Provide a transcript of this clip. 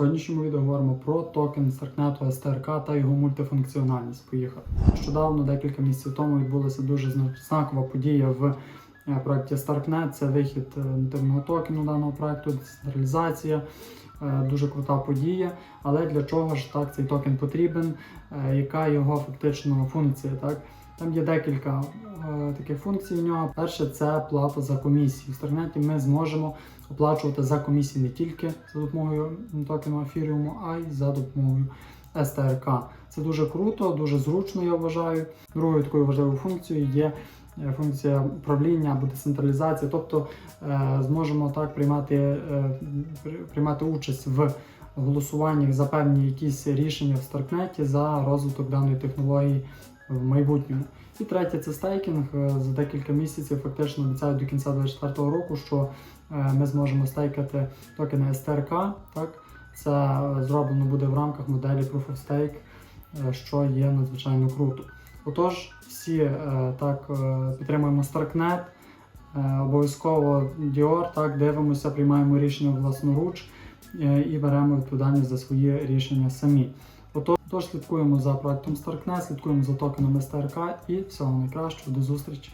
сьогоднішньому відео говоримо про токен Старкнету STRK та його мультифункціональність. Поїхав. Нещодавно, декілька місяців тому, відбулася дуже знакова подія в проєкті Starknet. Це вихід е, нативного токену даного проєкту, децентралізація. Е, Дуже крута подія. Але для чого ж так цей токен потрібен? Е, Яка його фактично функція? Так? Там є декілька е, таких функцій у нього. Перше це плата за комісії. В Старкнеті ми зможемо оплачувати за комісії не тільки за допомогою токену Ethereum, а й за допомогою STRK. Це дуже круто, дуже зручно, я вважаю. Другою такою важливою функцією є е, функція управління або децентралізація, тобто е, зможемо так приймати, е, приймати участь в голосуваннях за певні якісь рішення в Старкнеті за розвиток даної технології в майбутньому. І третє це стейкінг. За декілька місяців фактично обіцяють до кінця 2024 року, що ми зможемо стейкати токени STRK. Так? Це зроблено буде в рамках моделі Proof of Stake, е, що є надзвичайно круто. Отож, всі е, так е, підтримуємо Starknet, обов'язково Dior, так дивимося, приймаємо рішення власноруч і беремо відповідальність за свої рішення самі. Отож, слідкуємо за проектом Starknet, слідкуємо за токеном STRK і всього найкращого, до зустрічі!